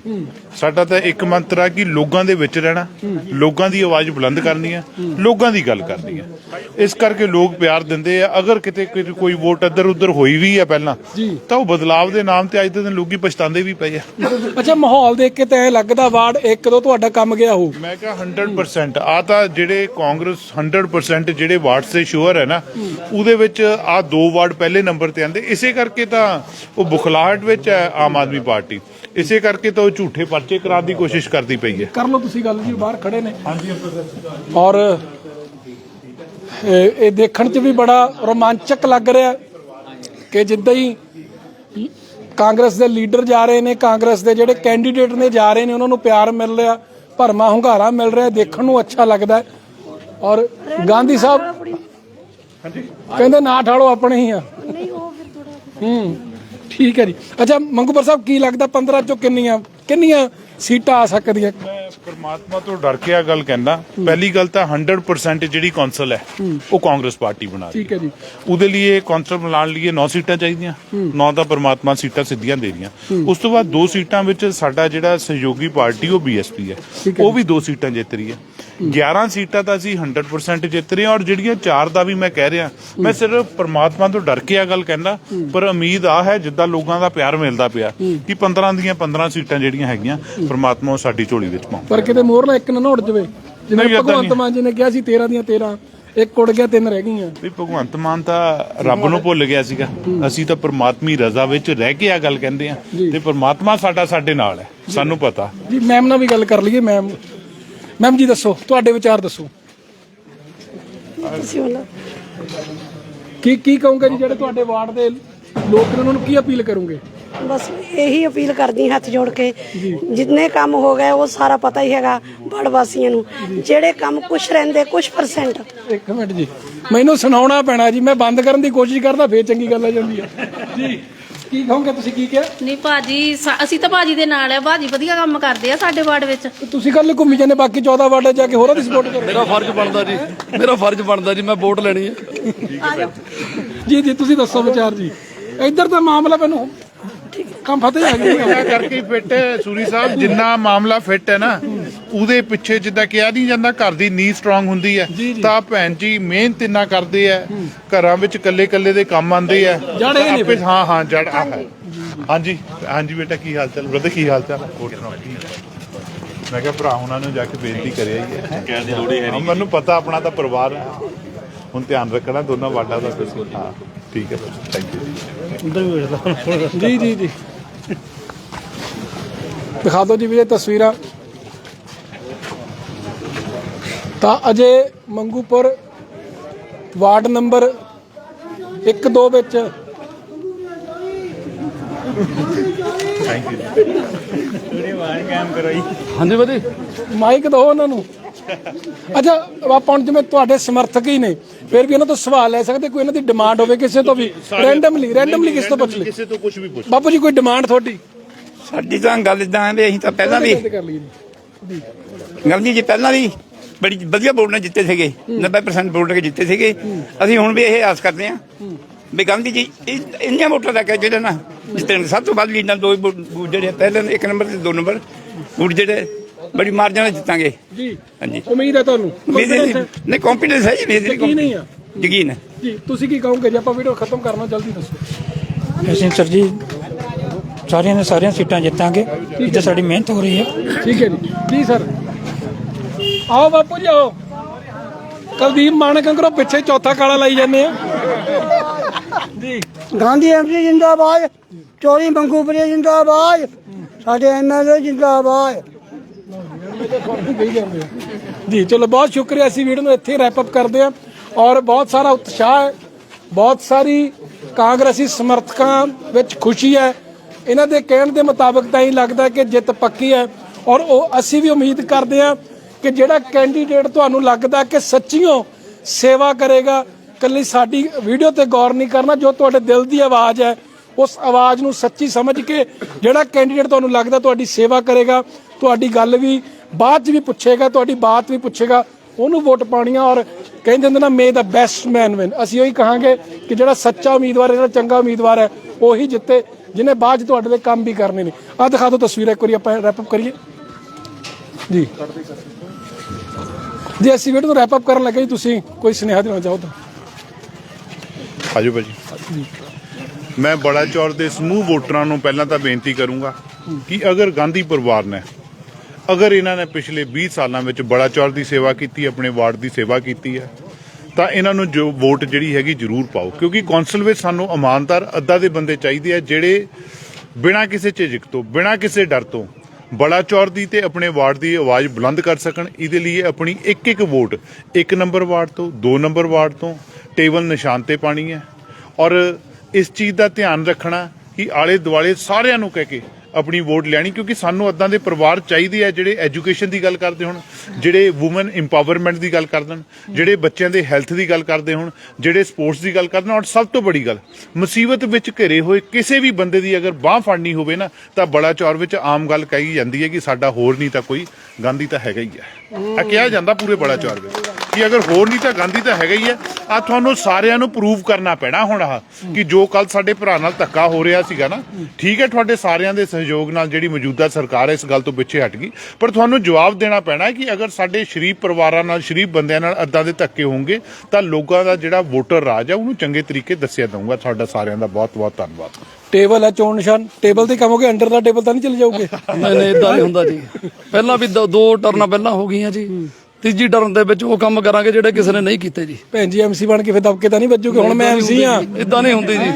ਸਾਡਾ ਤਾਂ ਇੱਕ ਮੰਤਰ ਆ ਕਿ ਲੋਕਾਂ ਦੇ ਵਿੱਚ ਰਹਿਣਾ ਲੋਕਾਂ ਦੀ ਆਵਾਜ਼ ਬੁਲੰਦ ਕਰਨੀ ਹੈ ਲੋਕਾਂ ਦੀ ਗੱਲ ਕਰਨੀ ਹੈ ਇਸ ਕਰਕੇ ਲੋਕ ਪਿਆਰ ਦਿੰਦੇ ਆ। ਅਗਰ ਕਿਤੇ ਕੋਈ ਵੋਟ ਇੱਧਰ ਉੱਧਰ ਹੋਈ ਵੀ ਆ ਪਹਿਲਾਂ ਤਾਂ ਉਹ ਬਦਲਾਵ ਦੇ ਨਾਮ ਤੇ ਅੱਜ ਦੇ ਦਿਨ ਲੋਕੀ ਪਛਤਾਉਂਦੇ ਵੀ ਪਏ ਆ। ਅੱਛਾ ਮਾਹੌਲ ਦੇਖ ਕੇ ਤਾਂ ਲੱਗਦਾ ਵਾਰਡ ਇੱਕ ਦੋ ਤੁਹਾਡਾ ਕੰਮ ਗਿਆ ਹੋ ਮੈਂ ਕਿਹਾ 100% ਆ ਤਾਂ ਜਿਹੜੇ ਕਾਂਗਰਸ 100% ਜਿਹੜੇ ਵਾਰਡ ਸੇ ਸ਼ੋਰ ਹੈ ਨਾ ਉਹਦੇ ਵਿੱਚ ਆ ਦੋ ਵਾਰਡ ਪਹਿਲੇ ਨੰਬਰ ਤੇ ਆਂਦੇ ਇਸੇ ਕਰਕੇ ਤਾਂ ਉਹ ਬੁਖਲਾਹਟ ਵਿੱਚ ਹੈ ਆਮ ਆਦਮੀ ਪਾਰਟੀ। ਇਸੇ ਕਰਕੇ ਤਾਂ ਉਹ ਝੂਠੇ ਪਰਚੇ ਕਰਾਉਣ ਦੀ ਕੋਸ਼ਿਸ਼ ਕਰਦੀ ਪਈ ਹੈ। ਕਰ ਲਓ ਤੁਸੀਂ ਗੱਲ ਜੀ ਬਾਹਰ ਖੜੇ ਨੇ। ਔਰ ਇਹ ਦੇਖਣ 'ਚ ਵੀ ਬੜਾ ਰੋਮਾਂਚਕ ਲੱਗ ਰਿਹਾ ਕਿ ਜਿੱਦਾਂ ਹੀ ਕਾਂਗਰਸ ਦੇ ਲੀਡਰ ਜਾ ਰਹੇ ਨੇ ਕਾਂਗਰਸ ਦੇ ਜਿਹੜੇ ਕੈਂਡੀਡੇਟ ਨੇ ਜਾ ਰਹੇ ਨੇ ਉਹਨਾਂ ਨੂੰ ਪਿਆਰ ਮਿਲ ਰਿਹਾ ਭਰਮਾ ਹੁੰਗਾਰਾ ਮਿਲ ਰਿਹਾ ਦੇਖਣ ਨੂੰ ਅੱਛਾ ਲੱਗਦਾ ਹੈ। ਔਰ ਗਾਂਧੀ ਸਾਹਿਬ ਕਹਿੰਦੇ ਨਾ ਠਾਲੋ ਆਪਣੇ ਹੀ ਆ। ਹੂੰ। ਠੀਕ ਹੈ ਜੀ। ਅੱਛਾ ਮੰਗੂਪੁਰ ਸਾਹਿਬ ਕੀ ਲੱਗਦਾ 15 ਚੋਂ ਕਿੰਨੀਆਂ ਕਿੰਨੀਆਂ ਸੀਟਾਂ ਆ ਸਕਦੀਆਂ? ਮੈਂ ਪਰਮਾਤਮਾ ਤੋਂ ਡਰ ਕੇ ਆ ਗੱਲ ਕਹਿੰਦਾ। ਪਹਿਲੀ ਗੱਲ ਤਾਂ 100% ਜਿਹੜੀ ਕੌਂਸਲ ਹੈ ਉਹ ਕਾਂਗਰਸ ਪਾਰਟੀ ਬਣਾ ਰਹੀ ਠੀਕ ਹੈ ਜੀ। ਉਹਦੇ ਲਈ ਕੌਂਸਲ ਬਣਾਉਣ ਲਈ 9 ਸੀਟਾਂ ਚਾਹੀਦੀਆਂ। 9 ਤਾਂ ਪਰਮਾਤਮਾ ਸੀਟਾਂ ਸਿੱਧੀਆਂ ਦੇ ਰਹੀਆਂ। ਉਸ ਤੋਂ ਬਾਅਦ ਦੋ ਸੀਟਾਂ ਵਿੱਚ ਸਾਡਾ ਜਿਹੜਾ ਸਹਿਯੋਗੀ ਪਾਰਟੀ ਉਹ ਬੀਐਸਪੀ ਹੈ। ਉਹ ਵੀ ਦੋ ਸੀਟਾਂ ਜਿੱਤ ਰਹੀ ਹੈ। 11 ਸੀਟਾਂ ਤਾਂ ਅਸੀਂ 100% ਜਿੱਤ ਰਹੇ ਹਾਂ ਔਰ ਜਿਹੜੀਆਂ ਚਾਰ ਦਾ ਵੀ ਮੈਂ ਕਹਿ ਰਿਹਾ ਮੈਂ ਸਿਰਫ ਪਰਮਾਤਮਾ ਤੋਂ ਡਰ ਕੇ ਆ ਗੱਲ ਕਹਿੰਦਾ ਪਰ ਉਮੀਦ ਆ ਹੈ ਜਿੱਦਾਂ ਲੋਕਾਂ ਦਾ ਪਿਆਰ ਮਿਲਦਾ ਪਿਆ ਕਿ 15 ਦੀਆਂ 15 ਸੀਟਾਂ ਜਿਹੜੀਆਂ ਹੈਗੀਆਂ ਪਰਮਾਤਮਾ ਉਹ ਸਾਡੀ ਝੋਲੀ ਵਿੱਚ ਪਾਉ ਪਰ ਕਿਤੇ ਮੋਹਰਲਾ ਇੱਕ ਨਾ ਨਾ ਉੱਡ ਜਾਵੇ। ਜਿਵੇਂ ਭਗਵੰਤ। ਮਾਨ ਜੀ ਨੇ ਕਿਹਾ ਸੀ 13 ਦੀਆਂ 13 ਇੱਕ ਉੱਡ ਗਿਆ ਤਿੰਨ ਰਹਿ ਗਈਆਂ। ਵੀ ਭਗਵੰਤ ਮਾਨ ਤਾਂ ਰੱਬ ਨੂੰ ਭੁੱਲ ਗਿਆ ਸੀਗਾ। ਅਸੀਂ ਤਾਂ ਪਰਮਾਤਮੀ ਰਜ਼ਾ ਵਿੱਚ ਰਹਿ ਕੇ ਆ ਗੱਲ ਕਹਿੰਦੇ ਆ ਤੇ ਪਰਮਾਤਮਾ ਸਾਡਾ ਸਾਡੇ ਨਾਲ ਹੈ ਸਾਨੂੰ ਪਤਾ। ਜੀ ਮੈਮ ਨਾਲ ਵੀ ਗੱਲ ਕਰ ਲਈਏ ਮੈਮ ਮੈਮ ਜੀ ਦੱਸੋ ਤੁਹਾਡੇ ਵਿਚਾਰ ਦੱਸੋ। ਤੁਸੀਂ ਉਹਨਾਂ ਕੀ ਕੀ ਕਹੋਗੇ ਜੀ ਜਿਹੜੇ ਤੁਹਾਡੇ ਵਾਰਡ ਦੇ ਲੋਕ ਨੇ ਉਹਨਾਂ ਨੂੰ ਕੀ ਅਪੀਲ ਕਰੋਗੇ? ਬਸ ਇਹੀ ਅਪੀਲ ਕਰਦੀ ਹੱਥ ਜੋੜ ਕੇ। ਜਿੰਨੇ ਕੰਮ ਹੋ ਗਏ ਉਹ ਸਾਰਾ ਪਤਾ ਹੀ ਹੈਗਾ ਬੜ ਵਾਸੀਆਂ ਨੂੰ ਜਿਹੜੇ ਕੰਮ ਕੁਛ ਰਹਿੰਦੇ ਕੁਛ ਪਰਸੈਂਟ ਇੱਕ ਮਿੰਟ ਜੀ। ਮੈਨੂੰ ਸੁਣਾਉਣਾ ਪੈਣਾ ਜੀ ਮੈਂ ਬੰਦ ਕਰਨ ਦੀ ਕੋਸ਼ਿਸ਼ ਕਰਦਾ ਫੇਰ ਚੰਗੀ ਗੱਲ ਆ ਜਾਂਦੀ ਹੈ ਜੀ। ਕੀ ਕਹੋਗੇ ਤੁਸੀਂ ਕੀ ਕਿਹਾ? ਨਹੀਂ ਭਾਜੀ ਸਾ- ਅਸੀਂ ਤਾਂ ਭਾਜੀ ਦੇ ਨਾਲ ਆ ਭਾਜੀ ਵਧੀਆ ਕੰਮ ਕਰਦੇ ਆ ਸਾਡੇ ਵਾਰਡ ਵਿੱਚ। ਤੁਸੀਂ ਕੱਲ ਘੁੰਮੀ ਜਾਂਦੇ ਬਾਕੀ 14 ਵਾਰਡਾਂ ਜਾ ਕੇ ਹੋਰਾਂ ਦੀ ਸਪੋਰਟ ਕਰੋ। ਮੇਰਾ ਫਰਜ਼ ਬਣਦਾ ਜੀ ਮੇਰਾ ਫਰਜ਼ ਬਣਦਾ ਜੀ ਮੈਂ ਵੋਟ ਲੈਣੀ ਹੈ ਜੀ ਜੀ ਤੁਸੀਂ ਦੱਸੋ ਵਿਚਾਰ ਜੀ। ਇੱਧਰ ਤਾਂ ਮਾਮਲਾ ਮੈਨੂੰ ਕੰਮ ਫਤਿਹ ਆ ਗਿਆ। ਕਰਕੇ ਫਿੱਟ ਹੈ ਸੂਰੀ ਸਾਹਿਬ ਜਿੰਨਾ ਮਾਮਲਾ ਫਿੱਟ ਹੈ ਨਾ ਉਹਦੇ ਪਿੱਛੇ ਜਿੱਦਾਂ ਕਿਹਾ ਨਹੀਂ ਜਾਂਦਾ ਘਰ ਦੀ ਨੀ ਸਟਰੋਂਗ ਹੁੰਦੀ ਹੈ। ਤਾਂ ਭੈਣ ਜੀ ਮਿਹਨਤ ਇੰਨਾ ਕਰਦੇ ਆ ਘਰਾਂ ਵਿੱਚ ਕੱਲੇ ਕੱਲੇ ਦੇ ਕੰਮ ਆਉਂਦੇ ਆ। ਆਪੇ- ਹਾਂ ਹਾਂ ਜੜ ਆ ਹਾਂਜੀ। ਹਾਂਜੀ ਬੇਟਾ ਕੀ ਹਾਲ ਚਾਲ? ਬ੍ਰਦਰ ਕੀ ਹਾਲ ਚਾਲ? ਮੈਂ ਕਿਹਾ ਭਰਾ ਉਹਨਾਂ ਨੂੰ ਜਾ ਕੇ ਬੇਨਤੀ ਕਰਿਆ ਹੀ ਹੈ। ਕਹਿਣ ਦੀ ਲੋੜ ਹੀ ਹੈ ਮੈਨੂੰ ਪਤਾ ਆਪਣਾ ਤਾਂ ਪਰਿਵਾਰ ਹੈ। ਹੁਣ ਧਿਆਨ ਰੱਖਣਾ ਦੋਨਾਂ ਵਾਟਾਂ ਦਾ ਤੁਸੀਂ ਹਾਂ ਠੀਕ ਹੈ। ਥੈਂਕ ਯੂ ਜੀ ਜੀ ਜੀ। ਦਿਖਾ ਦਿਓ ਜੀ ਵੀਰੇ ਤਸਵੀਰਾਂ। ਤਾਂ ਅਜੇ ਮੰਗੂਪੁਰ ਵਾਰਡ ਨੰਬਰ 1 2 ਵਿੱਚ। ਥੈਂਕ ਯੂ ਹਾਂਜੀ ਭਾਜੀ। ਮਾਈਕ ਦਿਓ ਉਹਨਾਂ ਨੂੰ। ਅੱਛਾ ਆਪਾਂ ਜਿਵੇਂ ਤੁਹਾਡੇ ਸਮਰਥਕ ਹੀ ਨੇ ਫਿਰ ਵੀ ਉਹਨਾਂ ਤੋਂ ਸਵਾਲ ਲੈ ਸਕਦੇ ਕੋਈ ਇਹਨਾਂ ਦੀ ਡਿਮਾਂਡ ਹੋਵੇ ਕਿਸੇ ਤੋਂ ਵੀ। ਰੈਂਡਮਲੀ ਰੈਂਡਮਲੀ ਕਿਸੇ ਤੋਂ ਪੁੱਛ ਲਈ ਕਿਸੇ ਤੋਂ ਕੁਝ ਵੀ ਪੁੱਛ ਬਾਪੂ ਜੀ ਕੋਈ ਡਿਮਾਂਡ ਤੁਹਾਡੀ? ਸਾਡੀ ਤਾਂ ਗੱਲ ਇਦਾਂ ਹੈ ਵੀ ਅਸੀਂ ਤਾਂ ਪਹਿਲਾਂ ਵੀ ਗਾਂਧੀ ਜੀ ਪਹਿਲਾਂ ਵੀ ਬੜੀ ਵਧੀਆ ਵੋਟ ਨਾਲ ਜਿੱਤੇ ਸੀਗੇ 90% ਵੋਟ ਨਾਲ ਜਿੱਤੇ ਸੀਗੇ। ਅਸੀਂ ਹੁਣ ਵੀ ਇਹ ਆਸ ਕਰਦੇ ਹਾਂ ਵੀ ਗਾਂਧੀ ਜੀ ਇੰਨੀਆਂ ਵੋਟਾਂ ਦਾ ਕਿ ਜਿਹੜੇ ਨਾ ਜਿੱਤਣ ਸਭ ਤੋਂ ਵੱਧ ਲੀਡਰ ਦੋ ਵੋਟ ਜਿਹੜੇ ਪਹਿਲੇ ਇੱਕ ਨੰਬਰ ਤੇ ਦੋ ਨੰਬਰ ਵੋਟ ਜਿਹੜੇ ਬੜੀ ਮਾਰਜਨ ਨਾਲ ਜਿੱਤਾਂਗੇ। ਜੀ। ਹਾਂਜੀ। ਉਮੀਦ ਹੈ ਤੁਹਾਨੂੰ? ਨਹੀਂ ਕੰਫੀਡੈਂਸ ਹੈ ਜੀ ਨਹੀਂ ਯਕੀਨ ਨਹੀਂ ਆ। ਯਕੀਨ ਹੈ। ਜੀ ਤੁਸੀਂ ਕੀ ਕਹੋਗੇ? ਜੇ ਆਪਾਂ ਵੀਡੀਓ ਖਤਮ ਕਰਨਾ ਜਲਦੀ ਦੱਸੋ। ਅਸੀਂ ਸਰ ਜੀ ਸਾਰੀਆਂ ਦੇ ਸਾਰੀਆਂ ਸੀਟਾਂ ਜਿੱਤਾਂਗੇ। ਜਿੱਥੇ ਸਾਡੀ ਮਿਹਨਤ ਹੋ ਰਹੀ ਹੈ। ਠੀਕ ਹੈ ਜੀ। ਜੀ ਸਰ। ਆਓ ਬਾਪੂ ਜੀ ਆਓ। ਕੁਲਦੀਪ ਮਾਨਕ ਅੰਗਰੋਂ ਪਿੱਛੇ ਚੌਥਾ ਕਾਲਾ ਲਾਈ ਜਾਂਦੇ ਆ। ਗਾਂਧੀ ਐਮਪੀ ਜਿੰਦਾਬਾਦ ਚੋਰੀ ਮੰਗੂਪੁਰੀ ਜਿੰਦਾਬਾਦ ਸਾਡੇ ਐਮਐਲਏ ਜਿੰਦਾਬਾਦ। ਜੀ ਚਲੋ ਬਹੁਤ ਸ਼ੁਕਰੀਆ ਅਸੀਂ ਵੀਡੀਓ ਨੂੰ ਇੱਥੇ ਰੈਪ ਅਪ ਕਰਦੇ ਹਾਂ ਔਰ ਬਹੁਤ ਸਾਰਾ ਉਤਸ਼ਾਹ ਹੈ। ਬਹੁਤ ਸਾਰੀ ਕਾਂਗਰਸੀ ਸਮਰਥਕਾਂ ਵਿੱਚ ਖੁਸ਼ੀ ਹੈ। ਇਹਨਾਂ ਦੇ ਕਹਿਣ ਦੇ ਮੁਤਾਬਕ ਤਾਂ ਹੀ ਲੱਗਦਾ ਕਿ ਜਿੱਤ ਪੱਕੀ ਹੈ। ਔਰ ਉਹ ਅਸੀਂ ਵੀ ਉਮੀਦ ਕਰਦੇ ਹਾਂ ਕਿ ਜਿਹੜਾ ਕੈਂਡੀਡੇਟ ਤੁਹਾਨੂੰ ਲੱਗਦਾ ਕਿ ਸੱਚੀਓ ਸੇਵਾ ਕਰੇਗਾ, ਕੱਲੀ ਸਾਡੀ ਵੀਡੀਓ ਤੇ ਗੌਰ ਨਹੀਂ ਕਰਨਾ, ਜੋ ਤੁਹਾਡੇ ਦਿਲ ਦੀ ਆਵਾਜ਼ ਹੈ, ਉਸ ਆਵਾਜ਼ ਨੂੰ ਸੱਚੀ ਸਮਝ ਕੇ ਜਿਹੜਾ ਕੈਂਡੀਡੇਟ ਤੁਹਾਨੂੰ ਲੱਗਦਾ ਤੁਹਾਡੀ ਸੇਵਾ ਕਰੇਗਾ, ਤੁਹਾਡੀ ਗੱਲ ਵੀ ਬਾਅਦ ਚ ਵੀ ਪੁੱਛੇਗਾ, ਤੁਹਾਡੀ ਬਾਤ ਵੀ ਪੁੱਛੇਗਾ, ਉਹਨੂੰ ਵੋਟ ਪਾਉਣੀਆਂ ਔਰ ਕਹਿੰਦੇ ਹੁੰਦੇ ਨਾ ਮੇ ਦਾ ਬੈਸਟ ਮੈਨ ਵਿਨ ਅਸੀਂ ਉਹੀ ਕਹਾਂਗੇ ਕਿ ਜਿਹੜਾ ਸੱਚਾ ਉਮੀਦਵਾਰ ਹੈ, ਜਿਹੜਾ ਚੰਗਾ ਉਮੀਦਵਾਰ ਹੈ, ਉਹੀ ਜਿੱਤੇ, ਜਿਹਨੇ ਬਾਅਦ ਚ ਤੁਹਾਡੇ ਲਈ ਕੰਮ ਵੀ ਕਰਨੇ ਨੇ। ਆ ਦਿਖਾ ਦਿਓ ਤਸਵੀਰ, ਇੱਕ ਵਾਰੀ ਆਪਾਂ ਰੈਪ ਅਪ ਕਰੀਏ। ਜੀ। ਜੀ ਅਸੀਂ ਵੀਡੀਓ ਨੂੰ ਰੈਪ ਅਪ ਕਰਨ ਲੱਗੇ ਜੀ, ਤੁਸੀਂ ਕੋਈ ਸੁਨੇਹਾ ਦੇਣਾ ਚਾਹੋ ਤਾਂ। ਆਜੋ ਭਾਜੀ। ਮੈਂ ਬੜਾ ਚੌਰ ਦੇ ਸਮੂਹ ਵੋਟਰਾਂ ਨੂੰ ਪਹਿਲਾਂ ਤਾਂ ਬੇਨਤੀ ਕਰੂੰਗਾ ਕਿ ਅਗਰ ਗਾਂਧੀ ਪਰਿਵਾਰ ਨੇ, ਅਗਰ ਇਹਨਾਂ ਨੇ ਪਿਛਲੇ 20 ਸਾਲਾਂ ਵਿੱਚ ਬੜਾ ਚੌਰ ਦੀ ਸੇਵਾ ਕੀਤੀ, ਆਪਣੇ ਵਾਰਡ ਦੀ ਸੇਵਾ ਕੀਤੀ ਹੈ, ਤਾਂ ਇਹਨਾਂ ਨੂੰ ਜੋ ਵੋਟ ਜਿਹੜੀ ਹੈਗੀ ਜ਼ਰੂਰ ਪਾਓ। ਕਿਉਂਕਿ ਕੌਂਸਲ ਵਿੱਚ ਸਾਨੂੰ ਇਮਾਨਦਾਰ, ਅੱਧਾ ਦੇ ਬੰਦੇ ਚਾਹੀਦੇ ਆ ਜਿਹੜੇ ਬਿਨਾਂ ਕਿਸੇ ਝਿਜਕ ਤੋਂ, ਬਿਨਾਂ ਕਿਸੇ ਡਰ ਤੋਂ ਬਲਾਚੌਰ ਦੀ ਤੇ ਆਪਣੇ ਵਾਰਡ ਦੀ ਆਵਾਜ਼ ਬੁਲੰਦ ਕਰ ਸਕਣ। ਇਹਦੇ ਲਈ ਆਪਣੀ ਇੱਕ ਇੱਕ ਵੋਟ, ਇੱਕ ਨੰਬਰ ਵਾਰਡ ਤੋਂ, ਦੋ ਨੰਬਰ ਵਾਰਡ ਤੋਂ, ਟੇਬਲ ਨਿਸ਼ਾਨ ਤੇ ਪਾਣੀ ਹੈ। ਔਰ ਇਸ ਚੀਜ਼ ਦਾ ਧਿਆਨ ਰੱਖਣਾ ਕਿ ਆਲੇ ਦੁਆਲੇ ਸਾਰਿਆਂ ਨੂੰ ਕਹਿ ਕੇ ਆਪਣੀ ਵੋਟ ਲੈਣੀ, ਕਿਉਂਕਿ ਸਾਨੂੰ ਅੱਦਾਂ ਦੇ ਪਰਿਵਾਰ ਚਾਹੀਦੇ ਆ ਜਿਹੜੇ ਐਜੂਕੇਸ਼ਨ ਦੀ ਗੱਲ ਕਰਦੇ ਹੋਣ, ਜਿਹੜੇ ਔਮਨ ਇੰਪਾਵਰਮੈਂਟ ਦੀ ਗੱਲ ਕਰਦੇ ਹਨ ਜਿਹੜੇ ਬੱਚਿਆਂ ਦੇ ਹੈਲਥ ਦੀ ਗੱਲ ਕਰਦੇ ਹੋਣ, ਜਿਹੜੇ ਸਪੋਰਟਸ ਦੀ ਗੱਲ ਕਰਦੇ ਹੋਣ, ਔਰ ਸਭ ਤੋਂ ਬੜੀ ਗੱਲ, ਮੁਸੀਬਤ ਵਿੱਚ ਘਿਰੇ ਹੋਏ ਕਿਸੇ ਵੀ ਬੰਦੇ ਦੀ ਅਗਰ ਬਾਹ ਫੜਨੀ ਹੋਵੇ ਨਾ, ਤਾਂ ਬੜਾ ਚੌਰ ਵਿੱਚ ਆਮ ਗੱਲ ਕਹੀ ਜਾਂਦੀ ਹੈ ਕਿ ਸਾਡਾ ਹੋਰ ਨਹੀਂ ਤਾਂ ਕੋਈ, ਗਾਂਧੀ ਤਾਂ ਹੈਗਾ ਹੀ ਹੈ। ਆ ਕਿਹਾ ਜਾਂਦਾ ਪੂਰੇ ਬੜਾ ਚੌਰ ਵਿੱਚ। ਕਿ ਅਗਰ ਹੋਰ ਨਹੀਂ ਤਾਂ ਗਾਂਧੀ ਤਾਂ ਹੈਗਾ ਹੀ ਹੈ। ਆ ਤੁਹਾਨੂੰ ਸਾਰਿਆਂ ਨੂੰ ਪ੍ਰੂਵ ਕਰਨਾ ਪੈਣਾ ਹੁਣ ਆਹ ਕਿ ਜੋ ਕੱਲ ਸਾਡੇ ਭਰਾ ਨਾਲ ਧੱਕਾ ਹੋ ਰਿਹਾ ਸੀਗਾ ਨਾ ਠੀਕ ਹੈ ਤੁਹਾਡੇ ਸਾਰਿਆਂ ਦੇ ਸਹਿਯੋਗ ਨਾਲ ਜਿਹੜੀ ਮੌਜੂਦਾ ਸਰਕਾਰ ਇਸ ਗੱਲ ਤੋਂ ਪਿੱਛੇ ਹਟ ਗਈ। ਪਰ ਤੁਹਾਨੂੰ ਜਵਾਬ ਦੇਣਾ ਪੈਣਾ ਹੈ ਕਿ ਅਗਰ ਸਾਡੇ ਸ਼ਰੀਫ ਪਰਿਵਾਰਾਂ ਨਾਲ ਸ਼ਰੀਫ ਬੰਦਿਆਂ ਨਾਲ ਅੱਦਾਂ ਦੇ ਧੱਕੇ ਹੋਣਗੇ ਤਾਂ ਲੋਕਾਂ ਦਾ ਜਿਹੜਾ ਵੋਟਰ ਰਾਜ ਹੈ ਉਹਨੂੰ ਚੰਗੇ ਤਰੀਕੇ ਦੱਸਿਆ ਦਊਗਾ ਤੁਹਾਡਾ ਸਾਰਿਆਂ ਦਾ ਬਹੁਤ ਬਹੁਤ ਧੰਨਵਾਦ। ਟੇਬਲ ਹੈ ਚੋਣ ਨਿਸ਼ਾਨ। ਟੇਬਲ ਤੇ ਗਿਆ ਅੰਡਰ ਦਾ ਟੇਬਲ ਤਾਂ ਨਹੀਂ ਚਲੇ ਜਾਓਗੇ? ਨਹੀਂ ਨਹੀਂ ਇਦਾਂ ਨਹੀਂ ਹੁੰਦਾ ਜੀ। ਪਹਿਲਾਂ ਵੀ ਦੋ- ਦੋ ਟਰਨਾਂ ਪਹਿਲਾਂ ਹੋ ਗਈਆਂ ਜੀ। ਤੀਜੀ ਟਰਨ ਦੇ ਵਿੱਚ ਉਹ ਕੰਮ ਕਰਾਂਗੇ ਜਿਹੜੇ ਕਿਸੇ ਨੇ ਨਹੀਂ ਕੀਤੇ ਜੀ। ਭੈਣ ਜੀ ਐਮਸੀ ਬਣ ਕੇ ਫਿਰ ਦਬਕੇ ਤਾਂ ਨਹੀਂ ਵੱਜੋਗੇ ਹੁਣ ਮੈਂ ਐਮਸੀ ਆ ਇਦਾਂ ਨਹੀਂ ਹੁੰਦੀ ਜੀ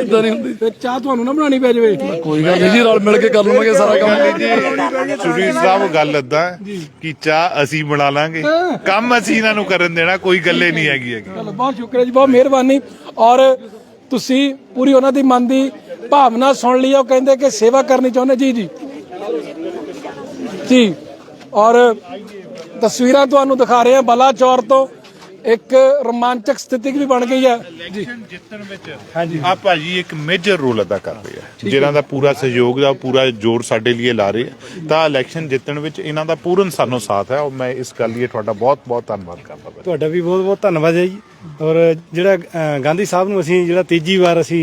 ਇਦਾਂ ਨਹੀਂ ਹੁੰਦੀ। ਫਿਰ ਚਾਹ ਤੁਹਾਨੂੰ ਨਾ ਬਣਾਣੀ ਪੈ ਜਾਵੇ। ਕੋਈ ਗੱਲ ਨਹੀਂ ਜੀ ਰਲ ਮਿਲ ਕੇ ਕਰ ਲਵਾਂਗੇ ਸਾਰਾ ਕੰਮ। ਸੁਨੀਲ ਸਾਹਿਬ ਗੱਲ ਹੈ ਕਿ ਚਾਹ ਅਸੀਂ ਬਣਾ ਲਾਂਗੇ। ਕੰਮ ਅਸੀਂ ਇਹਨਾਂ ਨੂੰ ਕਰਨ ਦੇਣਾ ਕੋਈ ਗੱਲੇ ਨਹੀਂ ਹੈਗੀ ਹੈਗੀ। ਚਲੋ ਬਹੁਤ ਸ਼ੁਕਰੀਆ ਜੀ ਬਹੁਤ ਮਿਹਰਬਾਨੀ। ਔਰ ਤੁਸੀਂ ਪੂਰੀ ਉਹਨਾਂ ਦੀ ਮਨ ਦੀ ਭਾਵਨਾ ਸੁਣ ਲਈ ਉਹ ਕਹਿੰਦੇ ਕਿ ਸੇਵਾ ਕਰਨੀ ਚਾਹੁੰਦੇ। ਜੀ ਜੀ। ਜੀ ਔਰ ਤਸਵੀਰਾਂ ਤੁਹਾਨੂੰ ਦਿਖਾ ਰਹੇ ਹਾਂ ਬਲਾਚੌਰ ਤੋਂ। ਇੱਕ ਰੋਮਾਂਚਕ ਸਥਿਤੀ ਵੀ ਬਣ ਗਈ ਹੈ। ਇਲੈਕਸ਼ਨ ਜਿੱਤਣ ਵਿੱਚ ਹਾਂਜੀ। ਆ ਭਾਜੀ ਇੱਕ ਮੇਜਰ ਰੋਲ ਅਦਾ ਕਰ ਰਹੇ ਆ ਜਿਨ੍ਹਾਂ ਦਾ ਪੂਰਾ ਸਹਿਯੋਗ ਦਾ ਪੂਰਾ ਜ਼ੋਰ ਸਾਡੇ ਲਈ ਲਾ ਰਹੇ ਆ ਤਾਂ ਇਲੈਕਸ਼ਨ ਜਿੱਤਣ ਵਿੱਚ ਇਹਨਾਂ ਦਾ ਪੂਰਨ ਸਾਨੂੰ ਸਾਥ ਹੈ। ਔਰ ਮੈਂ ਇਸ ਗੱਲ ਲਈ ਤੁਹਾਡਾ ਬਹੁਤ ਬਹੁਤ ਧੰਨਵਾਦ ਕਰਦਾ ਹਾਂ। ਤੁਹਾਡਾ ਵੀ ਬਹੁਤ ਬਹੁਤ ਧੰਨਵਾਦ ਹੈ ਜੀ। ਔਰ ਜਿਹੜਾ ਗਾਂਧੀ ਸਾਹਿਬ ਨੂੰ ਅਸੀਂ ਜਿਹੜਾ ਤੀਜੀ ਵਾਰ ਅਸੀਂ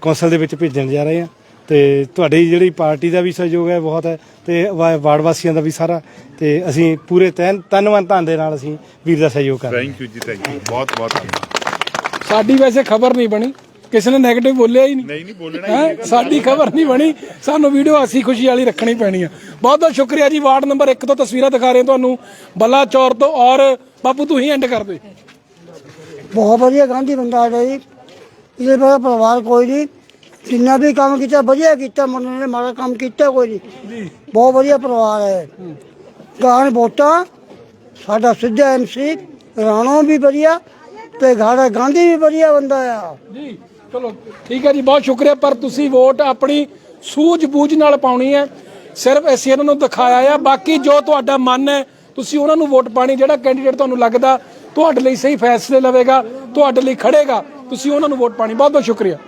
ਕੌਂਸਲ ਦੇ ਵਿੱਚ ਭੇਜਣ ਜਾ ਰਹੇ ਹਾਂ ਤੇ ਤੁਹਾਡੀ ਜਿਹੜੀ ਪਾਰਟੀ ਦਾ ਵੀ ਸਹਿਯੋਗ ਹੈ ਬਹੁਤ ਹੈ ਤੇ ਵਾ- ਵਾਰਡ ਵਾਸੀਆਂ ਦਾ ਵੀ ਸਾਰਾ ਤੇ ਅਸੀਂ ਪੂਰੇ ਤਨ ਤਨਵੰਤ ਧਨ ਦੇ ਨਾਲ ਅਸੀਂ ਵੀਰ ਦਾ ਸਹਿਯੋਗ ਕਰ ਰਹੇ ਹਾਂ। Thank you ji thank you ਬਹੁਤ ਬਹੁਤ ਧੰਨਵਾਦ। ਸਾਡੀ ਵੈਸੇ ਖਬਰ ਨਹੀਂ ਬਣੀ। ਕਿਸੇ ਨੇ 네ਗੇਟਿਵ ਬੋਲਿਆ ਹੀ ਨਹੀਂ। ਨਹੀਂ ਨਹੀਂ ਬੋਲਣਾ ਹੈਂ? ਸਾਡੀ ਖਬਰ ਨਹੀਂ ਬਣੀ। ਸਾਨੂੰ ਵੀਡੀਓ ਅਸੀਂ ਖੁਸ਼ੀ ਵਾਲੀ ਰੱਖਣੀ ਪੈਣੀ ਆ। ਬਹੁਤ ਬਹੁਤ ਸ਼ੁਕਰੀਆ ਜੀ। ਵਾਰਡ ਨੰਬਰ 1 ਤੋਂ ਤਸਵੀਰਾਂ ਦਿਖਾ ਰਹੇ ਹਾਂ ਤੁਹਾਨੂੰ। ਬਲਾਚੌਰ ਤੋਂ ਔਰ ਬਾਪੂ ਤੂੰ ਹੀ ਐਂਡ ਕਰ ਦੇ ਬਹੁਤ ਵਧੀਆ ਗਾਂਧੀ ਬੰਦਾ ਹੈ ਜੀ। ਇਹਦੇ ਪਰਿਵਾਰ ਕੋਈ ਨਹੀਂ। ਜਿੰਨਾ ਵੀ ਕੰਮ ਕੀਤਾ, ਵਧੀਆ ਕੀਤਾ, ਮੁੰਡੇ ਨੇ ਮਾੜਾ ਕੰਮ ਕੀਤਾ ਕੋਈ ਨਹੀਂ ਬਹੁਤ ਵਧੀਆ ਪਰਿਵਾਰ ਹੈ। ਗਾਣ ਵੋਟਾਂ, ਸਾਡਾ ਸਿੱਧਾ ਐਮਸੀ ਰਾਣੋ ਵੀ ਵਧੀਆ ਤੇ ਘਾੜਾ ਗਾਂਧੀ ਵੀ ਵਧੀਆ ਬੰਦਾ ਆ। ਜੀ, ਚਲੋ, ਠੀਕ ਹੈ ਜੀ, ਬਹੁਤ ਸ਼ੁਕਰੀਆ, ਪਰ ਤੁਸੀਂ ਵੋਟ ਆਪਣੀ ਸੂਝ-ਬੂਝ ਨਾਲ ਪਾਉਣੀ ਹੈ। ਸਿਰਫ ਅਸੀਂ ਇਹਨਾਂ ਨੂੰ ਦਿਖਾਇਆ ਆ, ਬਾਕੀ ਜੋ ਤੁਹਾਡਾ ਮਨ ਹੈ, ਤੁਸੀਂ ਉਹਨਾਂ ਨੂੰ ਵੋਟ ਪਾਣੀ, ਜਿਹੜਾ ਕੈਂਡੀਡੇਟ ਤੁਹਾਨੂੰ ਲੱਗਦਾ, ਤੁਹਾਡੇ ਲਈ ਸਹੀ ਫੈਸਲੇ ਲਵੇਗਾ, ਤੁਹਾਡੇ ਲਈ ਖੜੇਗਾ, ਤੁਸੀਂ ਉਹਨਾਂ ਨੂੰ ਵੋਟ ਪਾਣੀ। ਬਹੁਤ ਬਹੁਤ ਸ਼ੁਕਰੀਆ।